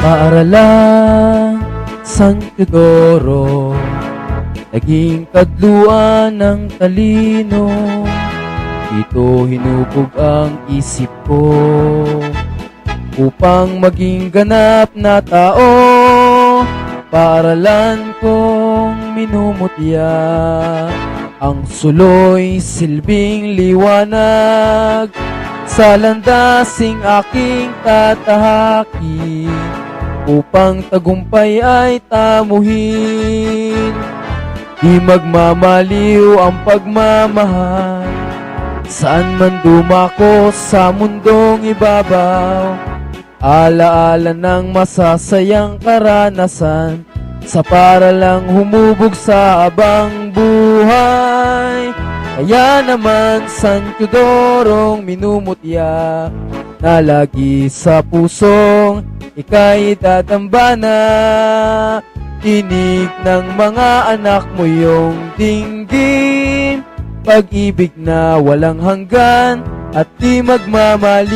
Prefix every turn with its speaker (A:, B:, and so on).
A: Paaralan San Teodoro Naging kadluan ng talino. Dito hinubog ang isip ko Upang maging ganap na tao. Paaralan kong minumutya Ang suloy silbing liwanag. Sa landasing aking tatahaki Upang tagumpay ay tamuhin Di magmamaliw ang pagmamahal. Saan man dumako sa mundong ibabaw Alaala ng masasayang karanasan Sa para lang humubog sa abang buhay. Kaya naman San Teodorong minumutya Na lagi sa pusong ika'y dadambana Tinig ng mga anak mo yung dinggin. Pag-ibig na walang hanggan at di magmamaliw